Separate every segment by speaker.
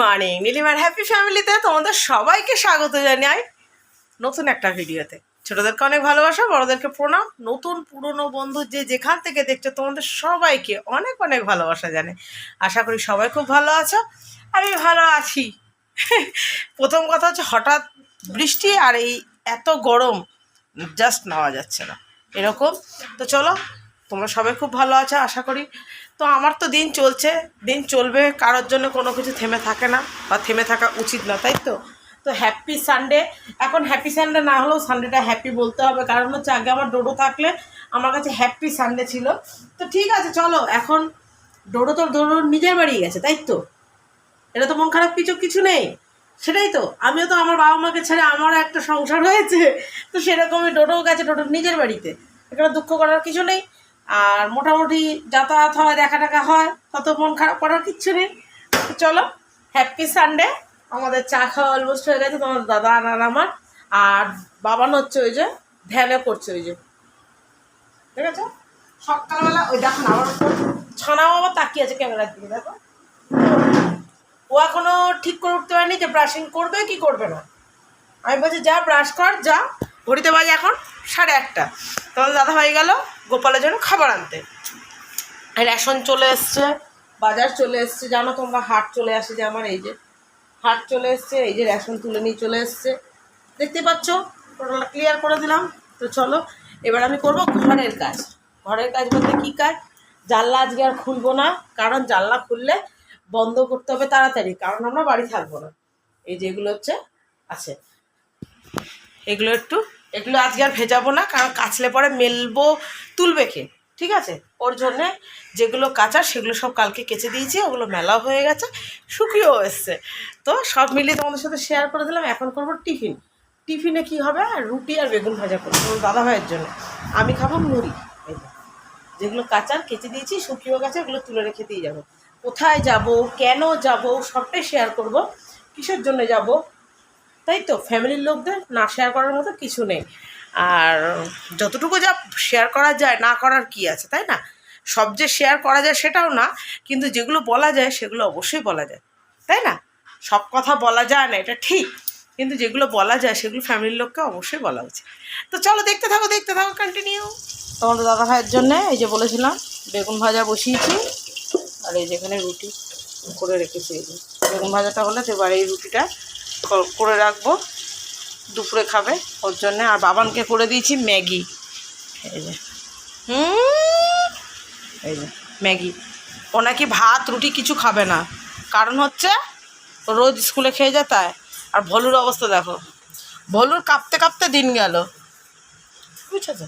Speaker 1: Morning নীলিমার happy ফ্যামিলিতে তোমাদের সবাইকে স্বাগত জানাই নতুন একটা ভিডিওতে। ছোটদেরকে অনেক ভালোবাসা, বড়দেরকে প্রণাম। নতুন, পুরনো বন্ধু যে যেখান থেকে দেখছ, তোমাদের সবাইকে অনেক অনেক ভালোবাসা জানে আশা করি সবাই খুব ভালো আছো। আমি ভালো আছি। প্রথম কথা হচ্ছে হঠাৎ বৃষ্টি আর এই এত গরম জাস্ট নেওয়া যাচ্ছে না। এরকম। তো চলো তোমরা সবাই খুব ভালো আছো, আশা করি। তো আমার তো দিন চলছে, দিন চলবে, কারোর জন্য কোনো কিছু থেমে থাকে না বা থেমে থাকা উচিত না, তাই তো? তো হ্যাপি সানডে এখন হ্যাপি সানডে না হলেও সানডেটা হ্যাপি বলতে হবে, কারণ হচ্ছে আগে আমার ডোডো থাকলে আমার কাছে হ্যাপি সানডে ছিল। তো ঠিক আছে, চলো, এখন ডোডো তো ডোডোর নিজের বাড়ি গেছে, তাই তো? এটা তো মন খারাপ কিছু কিছু নেই। সেটাই তো, আমিও তো আমার বাবা মাকে ছেড়ে আমারও একটা সংসার হয়েছে, তো সেরকমই ডোডোও গেছে, ডোডোর নিজের বাড়িতে। এখানে দুঃখ করার কিছু নেই। আর মোটামুটি যাতায়াত হয় দেখা টাকা হয়, তত মন খারাপ করার কিচ্ছু নেই। চলো হ্যাপি সানডে আমাদের চা খাওয়া অলমোস্ট হয়ে গেছে, তোমার দাদা আর আমার আর বাবান হচ্ছে ওই যে, ধ্যানে করছে ওই যে। ঠিক আছে সকালবেলা ওই দেখো আমার ছানাও আবার তাকিয়ে আছে ক্যামেরার দিকে, দেখো। ও এখনও ঠিক করে উঠতে পারেনি যে ব্রাশিং করবে কি করবে না। আমি বলছি, যা ব্রাশ কর, যা। ঘড়িতে বাজে এখন সাড়ে একটা। তখন দাদা হয়ে গেল গোপালের জন্য খাবার আনতে। রেশন চলে এসছে, বাজার চলে এসছে। জানো তোমরা, হাট চলে আসে যে আমার, এই যে হাট চলে এসছে, এই যে রেশন তুলে নিয়ে চলে এসছে। দেখতে পাচ্ছ? টোটালটা ক্লিয়ার করে দিলাম। তো চলো, এবার আমি করব ঘরের কাজ। ঘরের কাজ বলতে কী কাজ? জানলা আজকে আর খুলবো না, কারণ জানলা খুললে বন্ধ করতে হবে তাড়াতাড়ি, কারণ আমরা বাড়ি থাকব না। এই যেগুলো হচ্ছে, আছে। এগুলো একটু এগুলো আজকে আর ভেজাবো না, কারণ কাচলে পরে মেলবো তুলবে কে? ঠিক আছে? ওর জন্যে যেগুলো কাঁচা সেগুলো সব কালকে কেচে দিয়েছি, ওগুলো মেলাও হয়ে গেছে শুকিয়েও এসছে। তো সব মিলিয়ে তোমাদের সাথে শেয়ার করে দিলাম, এখন করব টিফিন। টিফিনে কি হবে? আর রুটি আর বেগুন ভাজা করব দাদা ভাইয়ের জন্য। আমি খাব মুড়ি। যেগুলো কাঁচার কেচে দিয়েছি, শুকিয়েও গেছে, ওগুলো তুলে রেখে দিয়ে যাব। কোথায় যাব? কেন যাব? সবটাই শেয়ার করব। কিসের জন্য যাব? তাই তো? ফ্যামিলির লোকদের না শেয়ার করার মতো কিছু নেই। আর যতটুকু যা শেয়ার করা যায়, না করার কি আছে, তাই না? সব যে শেয়ার করা যায় সেটাও না, কিন্তু যেগুলো বলা যায় সেগুলো অবশ্যই বলা যায়, তাই না? সব কথা বলা যায় না, এটা ঠিক। কিন্তু যেগুলো বলা যায় সেগুলো ফ্যামিলির লোককে অবশ্যই বলা উচিত। তো চলো দেখতে থাকো দেখতে থাকো কন্টিনিউ তোমাদের দাদা ভাইয়ের জন্যে এই যে বলেছিলাম, বেগুন ভাজা বসিয়েছি, আর এই যেখানে রুটি করে রেখেছি বেগুন ভাজাটা হলে তো এবার এই রুটিটা করে রাখব। দুপুরে খাবে। ওর জন্যে আর বাবানকে করে দিয়েছি ম্যাগি। এই যে। এই যে, ম্যাগি। ও নাকি ভাত, রুটি কিছু খাবে না। কারণ হচ্ছে রোজ স্কুলে খেয়ে যায় তাই। আর ভলুর অবস্থা দেখো। ভলুর কাঁপতে কাঁপতে দিন গেল। বুঝেছ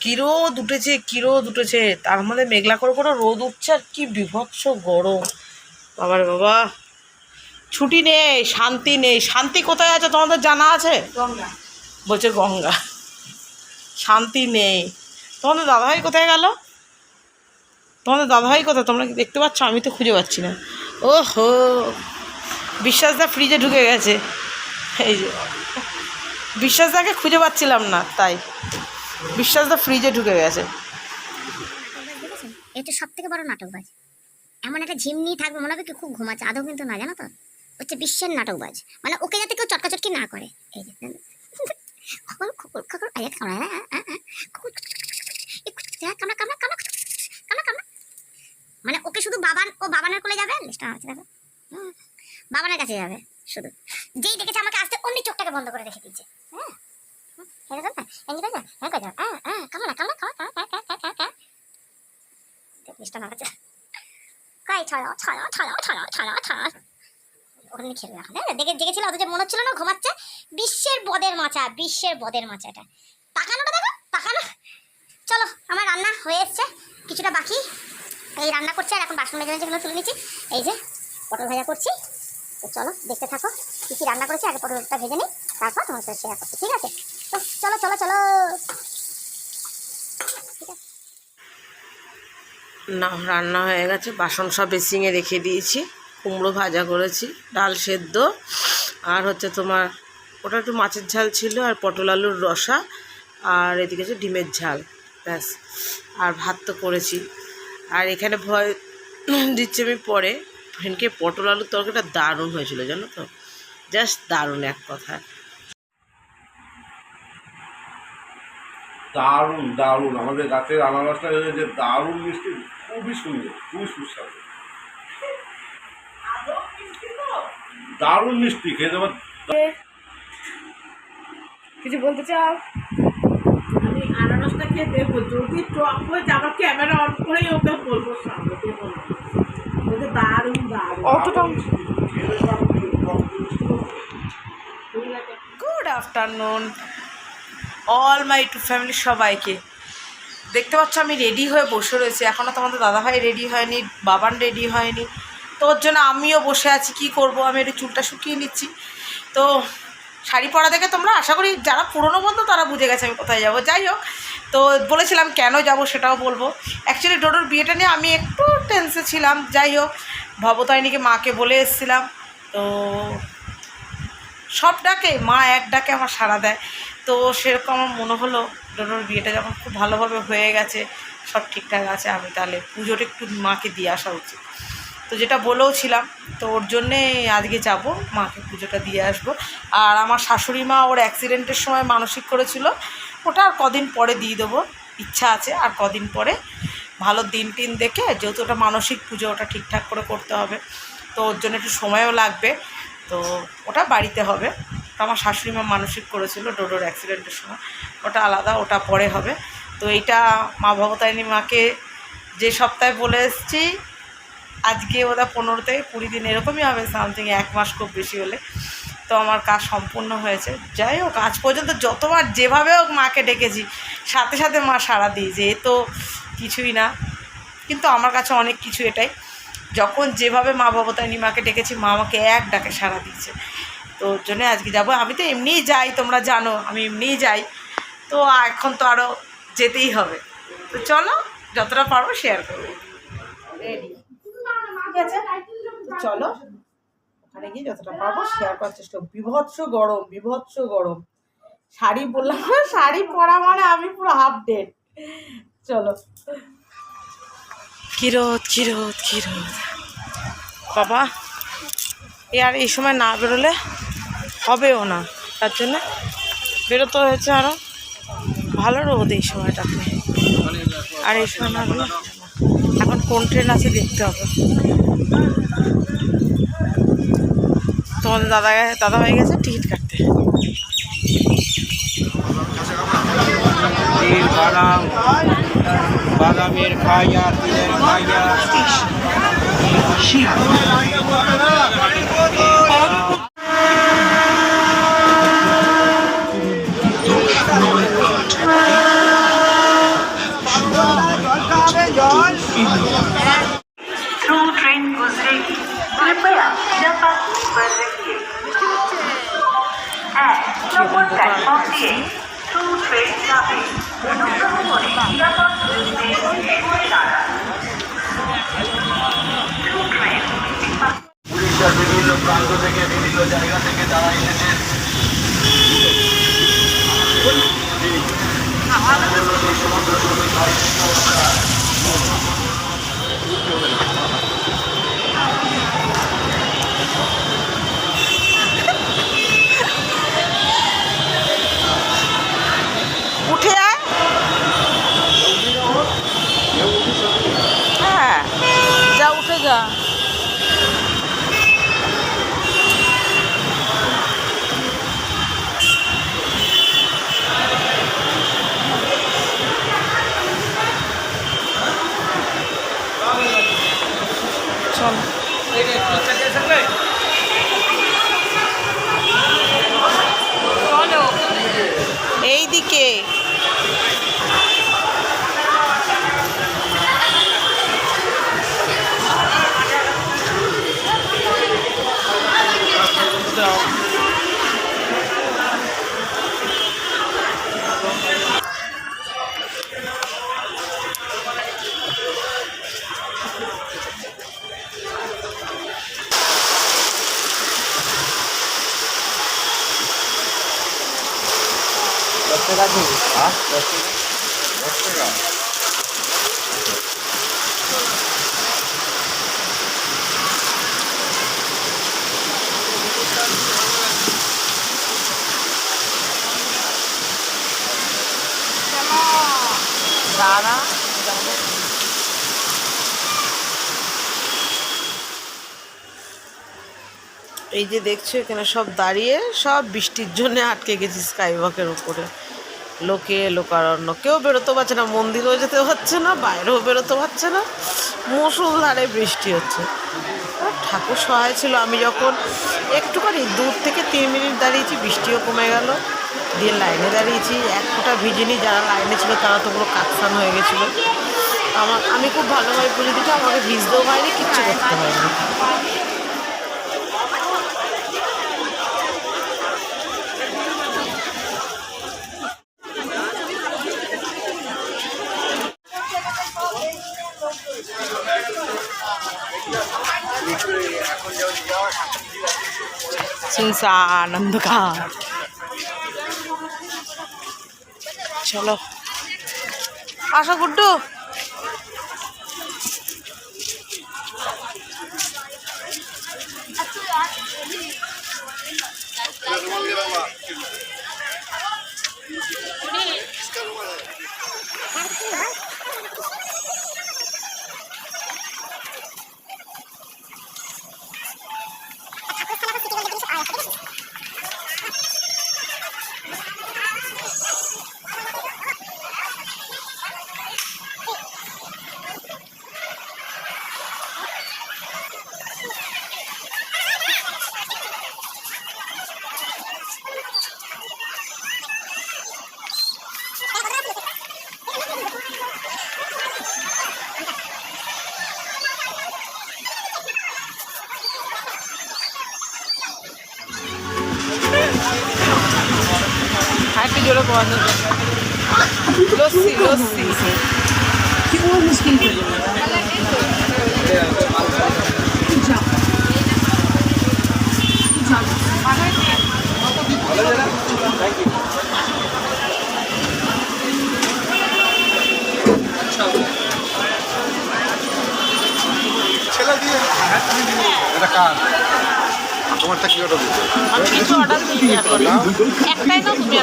Speaker 1: কি রোদ উঠেছে, কি রোদ উঠেছে। তার মধ্যে মেঘলা করে করে রোদ উঠছে, আর কি বিভৎস গরম। বাবার বাবা। ছুটি নেই শান্তি নেই। শান্তি কোথায় আছে তোমাদের জানা আছে?
Speaker 2: গঙ্গা।
Speaker 1: বলছে গঙ্গা। শান্তি নেই। তোমাদের দাদাভাই কোথায় গেল? তোমাদের দাদাভাই কোথায়? তোমরা কি দেখতে পাচ্ছ? আমি তো খুঁজে পাচ্ছি না। ও হো বিশ্বাসদা ফ্রিজে ঢুকে গেছে। এই যে। বিশ্বাসদাকে খুঁজে পাচ্ছিলাম না তাই। বিশ্বাসদা ফ্রিজে ঢুকে গেছে।
Speaker 3: এটা সব থেকে বড় নাটক ভাই এমন একটা ঝিমনি থাকবে মনে হবে কি খুব ঘুমাচ্ছে। আদৌ কিন্তু না জানো তো? হচ্ছে বিশ্বের নাটকবাজ মানে ওকে যাতে কেউ চটকাচটকি না করে এই যে খকর খকর আয়া কামড়া কামড়া কামড়া কামড়া মানে ওকে শুধু বাবান ও বাবানের কোলে যাবে লিস্টটা বাবানের কাছে যাবে শুধু যেই দেখেছে আমাকে আসতে অমনি চোখটাকে বন্ধ করে রেখে দিচ্ছে হ্যাঁ হ্যাঁ কামড়া কামড়া কামড়া কামড়া ওখানে খেলে রাখা হ্যাঁ দেখে দেখেছিল, অথচ মনে হচ্ছিল না ঘুমাচ্ছে। বিশ্বের বদের মাচা, বিশ্বের বদের মাচা এটা। তাকানোটা দেখো তাকানো চলো, আমার রান্না হয়ে এসছে। কিছুটা বাকি। এই রান্না করছি, আর এখন বাসন মেজে মেজে তুলে নিচ্ছি। এই যে, পটল ভাজা করছি। তো চলো, দেখতে থাকো কী কী রান্না করেছি। আগে পটলটা ভেজে নিই, তারপর তোমার সাথে শেয়ার করছি, ঠিক আছে? তো চলো চলো চলো।
Speaker 1: না রান্না হয়ে গেছে, বাসন সব বেসিংয়ে রেখে দিয়েছি। কুমড়ো ভাজা করেছি, ডাল সেদ্ধ, আর হচ্ছে তোমার ওটা একটু মাছের ঝাল ছিল আর পটল আলুর রসা, আর এদিকে হচ্ছে ডিমের ঝাল, ব্যাস। আর ভাত তো করেছি। আর এখানে ভয় দিচ্ছে আমি পরে সেদিনকে পটল আলুর তরকারিটা দারুণ হয়েছিল, জানো তো? জাস্ট দারুণ এক কথায়
Speaker 2: দারুণ দারুণ। আমাদের গাছের আনারসটা যে দারুণ মিষ্টি, খুবই সুন্দর, খুবই সুস্বাদু। দারুণ মিষ্টি খেয়ে দেবার
Speaker 1: কিছু বলতে চাও?
Speaker 4: আমি আনারসটা খেয়ে দেখব যদি টক হয়ে যাবে ক্যামেরা অন করেই ওকে বলব সামনে বলতে দারুণ দারুণ।
Speaker 1: অতটা good afternoon all my to family সবাইকে। দেখতে পাচ্ছ আমি রেডি হয়ে বসে রয়েছি। এখনও তোমাদের দাদাভাই রেডি হয়নি বাবান রেডি হয়নি। তো ওর জন্য আমিও বসে আছি, কি করব? আমি একটু চুলটা শুকিয়ে নিচ্ছি। তো শাড়ি পরা দেখে তোমরা আশা করি যারা পুরনো বন্ধু তারা বুঝে গেছে আমি কোথায় যাব। যাই হোক, তো বলেছিলাম কেন যাব সেটাও বলব। অ্যাকচুয়ালি ডোডোর বিয়েটা নিয়ে আমি একটু টেন্সে ছিলাম। যাই হোক, ভবতারিণীকে মাকে বলে এসেছিলাম। তো সব ডাকে, মা এক ডাকে আমার সাড়া দেয়। তো সেরকম আমার মনে হলো ডোডোর বিয়েটা যখন খুব ভালোভাবে হয়ে গেছে, সব ঠিকঠাক আছে। আমি তাহলে পুজোটা একটু মাকে দিয়ে আসা উচিত। তো যেটা বলেও ছিলাম, তো ওর জন্যে আজকে যাব, মাকে পুজোটা দিয়ে আসব। আর আমার শাশুড়ি মা ওর অ্যাক্সিডেন্টের সময় মানসিক করেছিল, ওটা আর কদিন পরে দিয়ে দেবো, ইচ্ছা আছে আর কদিন পরে। ভালো দিন টিন দেখে, যেহেতু ওটা মানসিক পুজো, ওটা ঠিকঠাক করে করতে হবে। তো ওর জন্য একটু সময়ও লাগবে, তো ওটা বাড়িতে হবে। তো আমার শাশুড়ি মা মানসিক করেছিল ডোডোর অ্যাক্সিডেন্টের সময়, ওটা আলাদা, ওটা পরে হবে। তো এইটা মা ভবতারিণী মাকে যে সপ্তাহে বলে এসেছি আজকে ওরা পনেরো থেকে কুড়ি দিন এরকমই হবে সামথিং এক মাস খুব বেশি হলে। তো আমার কাজ সম্পূর্ণ হয়েছে। যাই হোক, আজ পর্যন্ত যতবার যেভাবে হোক মাকে ডেকেছি, সাথে সাথে মা সাড়া দিয়েছে, এ তো কিছুই না। কিন্তু আমার কাছে অনেক কিছু এটাই। যখন যেভাবে মা ভবতারিণী মাকে ডেকেছি, মা আমাকে এক ডাকে সাড়া দিয়েছে। তো ওর জন্যে আজকে যাব। আমি তো এমনিই যাই, তোমরা জানো, আমি এমনিই যাই। তো এখন তো আরও যেতেই হবে। তো চলো, যতটা পারব শেয়ার করব রেডি ঠিক আছে? চলো, ওখানে গিয়ে যতটা পারব শেয়ার করার চেষ্টা। বিভৎস গরম বিভৎস গরম। শাড়ি বললাম শাড়ি পরা মানে আমি পুরো হাফ ডেট চলো। কি রোদ কি রোদ বাবা, এ আর এই সময় না বেরোলে হবেও না, তার জন্য বেরোতে হয়েছে আরও ভালো রোদ এই সময়টাতে। আর এই সময় না। এখন কোন ট্রেন আছে দেখতে হবে। তোমাদের দাদা দাদা হয়ে গেছে টিকিট কাটতে।
Speaker 5: বাদাম বাদামের খাইয়া তিলের খাইয়া।
Speaker 1: এই যে দেখছ এখানে সব দাঁড়িয়ে সব বৃষ্টির জন্য আটকে গেছি স্কাইওয়াকের উপরে। লোকে, লোকারণ্য। কেউ বেরোতে পারছে না, মন্দিরেও যেতে পারছে না, বাইরেও বেরোতে পারছে না। মুসুলধারে বৃষ্টি হচ্ছে। ঠাকুর সহায় ছিল। আমি যখন একটুখানি দূর থেকে তিন মিনিট দাঁড়িয়েছি, বৃষ্টিও কমে গেল। দিয়ে লাইনে দাঁড়িয়েছি, এক ফোঁটা ভিজিনি যারা লাইনে ছিল, তারা তো পুরো কাকসান হয়ে গেছিল। আমার, আমি খুব ভালোভাবে পুজো দিচ্ছি আমাকে ভিজতেও হয়নি, কিচ্ছু করতে হয়নি। সুনসান অন্ধকার চলো আসো গুড্ডু Thank. লস্যি লস্যি
Speaker 2: এটা কার? তোমারটা কি অর্ডার দিতে
Speaker 1: আমি কিছু অর্ডার দিই এখন। একটাই না তুমি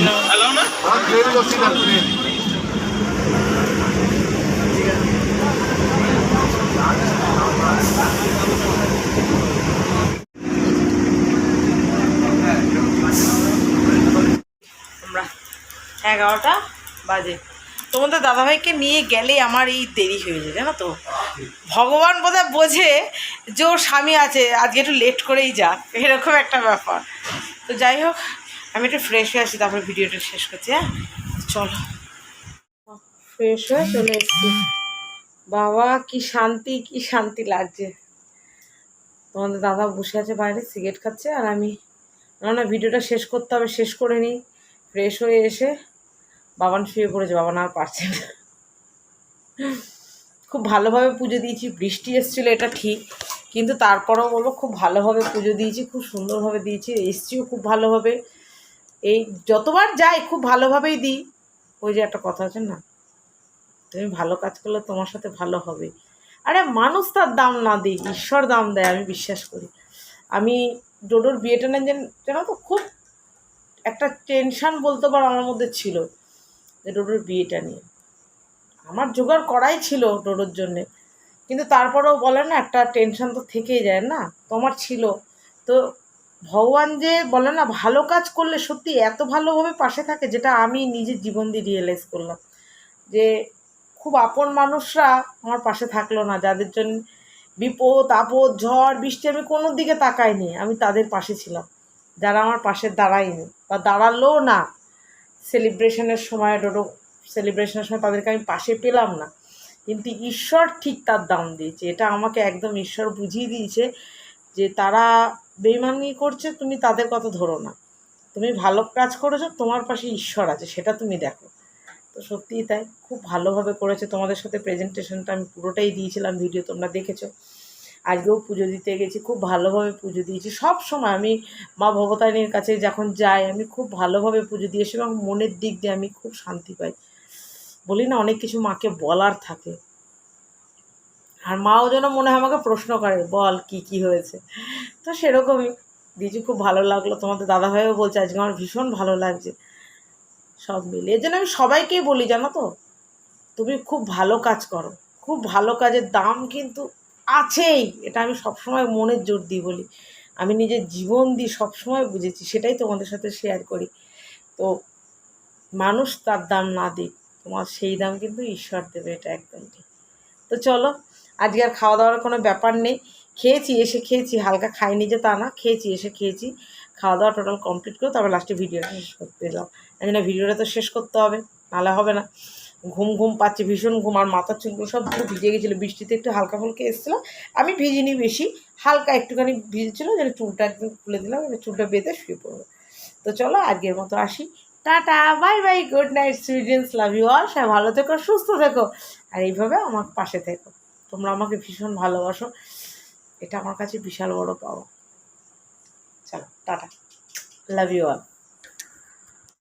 Speaker 1: না।
Speaker 2: না
Speaker 1: এগারোটা বাজে। তোমাদের দাদাভাইকে নিয়ে গেলে আমার এই দেরি হয়ে যায়, জানো তো? ভগবান বোধহয় বোঝে যে ওর স্বামী আছে, আজকে একটু লেট করেই যা এরকম একটা ব্যাপার। তো যাই হোক, আমি একটু ফ্রেশ হয়ে আসি, তারপরে ভিডিওটা শেষ করছি হ্যাঁ? চলো। ফ্রেশ হয়ে চলে এসছি। বাবা, কি শান্তি কি শান্তি লাগছে। তোমাদের দাদা বসে আছে বাইরে, সিগারেট খাচ্ছে, আর আমি আমার না ভিডিওটা শেষ করতে হবে, শেষ করে নিই। ফ্রেশ হয়ে এসে বাবান শুয়ে পড়েছে বাবান আর পারছে না। খুব ভালোভাবে পুজো দিয়েছি, বৃষ্টি এসেছিল, এটা ঠিক। কিন্তু তারপরেও বলব খুব ভালোভাবে পুজো দিয়েছি, খুব সুন্দরভাবে দিয়েছি, এসছিও খুব ভালোভাবে। এই যতবার যাই, খুব ভালোভাবেই দিই। ওই যে একটা কথা আছে না, তুমি ভালো কাজ করলে তোমার সাথে ভালো হবে। আরে মানুষ তার দাম না দিই ঈশ্বর দাম দেয়, আমি বিশ্বাস করি। আমি ডোডোর বিয়েটা না যেন তো, খুব একটা টেনশন বলতে পারো আমার মধ্যে ছিল। যে ডোডোর বিয়েটা নিয়ে। আমার জোগাড় করাই ছিল ডোডোর জন্যে। কিন্তু তারপরেও বলে না, একটা টেনশন তো থেকেই যায় না, তোমার ছিল। তো ভগবান যে বলে না, ভালো কাজ করলে সত্যি এত ভালোভাবে পাশে থাকে যেটা আমি নিজের জীবন দিয়ে রিয়েলাইজ করলাম। যে খুব আপন মানুষরা আমার পাশে থাকল না, যাদের জন্য বিপদ, আপদ, ঝড়, বৃষ্টি আমি কোনো দিকে তাকাইনি, আমি তাদের পাশে ছিলাম। যারা আমার পাশে দাঁড়ায়নি বা দাঁড়াল না সেলিব্রেশনের সময় ডোডো সেলিব্রেশনের সময় তাদেরকে আমি পাশে পেলাম না। কিন্তু ঈশ্বর ঠিক তার দাম দিয়েছে। এটা আমাকে একদম ঈশ্বর বুঝিয়ে দিয়েছে যে তারা বেইমানি করছে, তুমি তাদের কথা ধরো না। তুমি ভালো কাজ করেছ, তোমার পাশে ঈশ্বর আছে, সেটা তুমি দেখো। তো সত্যিই তাই, খুব ভালোভাবে করেছে। তোমাদের সাথে প্রেজেন্টেশনটা আমি পুরোটাই দিয়েছিলাম ভিডিও তোমরা দেখেছ। আজকেও পুজো দিতে গেছি, খুব ভালোভাবে পুজো দিয়েছি। সব সময় আমি মা ভগতারিণীর কাছে যখন যাই, আমি খুব ভালোভাবে পুজো দিয়েছি এবং মনের দিক দিয়ে আমি খুব শান্তি পাই। বলি না, অনেক কিছু মাকে বলার থাকে। আর মাও যেন মনে হয় আমাকে প্রশ্ন করে, বল কি কি হয়েছে? তো সেরকমই। দিদি খুব ভালো লাগল, তোমাদের দাদাভাইও বলছে, আজকে আমার ভীষণ ভালো লাগছে। সব মিলে এর জন্য আমি সবাইকেই বলি, জানো তো, তুমি খুব ভালো কাজ করো। খুব ভালো কাজের দাম কিন্তু আছেই, এটা আমি সবসময় মনের জোর দিই বলি। আমি নিজের জীবন দিয়ে সবসময় বুঝেছি, সেটাই তোমাদের সাথে শেয়ার করি। তো মানুষ তার দাম না দিক, তোমার সেই দাম কিন্তু ঈশ্বর দেবে, এটা একদম ঠিক। তো চলো, আজকে আর খাওয়া দাওয়ার কোনো ব্যাপার নেই। খেয়েছি, এসে খেয়েছি, হালকা খাইনি যে তা না, খেয়েছি, এসে খেয়েছি। খাওয়া দাওয়া টোটাল কমপ্লিট করে তবে লাস্টে ভিডিওটা শেষ করতে এলাম। এই জন্য ভিডিওটা তো শেষ করতে হবে, নাহলে হবে না। ঘুম ঘুম পাচ্ছে, ভীষণ ঘুম আর মাথার চুলগুলো সব ভিজে গেছিল, বৃষ্টিতে একটু হালকা ফুলকা এসেছিল। আমি ভিজিনি বেশি, হালকা একটুখানি ভিজেছিলো যেন চুলটা একদম খুলে দিলাম, এবার চুলটা বেঁধে শুয়ে পড়ব তো চলো আজকের মতো আসি। Tata, bye bye, good night সুইডেন্স love you all, সবাই ভালো থেকো, সুস্থ থেকো। আর এইভাবে আমার পাশে থেকো, তোমরা আমাকে ভীষণ ভালোবাসো, এটা আমার কাছে বিশাল বড় পাওয়া। চলো, টাটা, লাভ ইউ অল।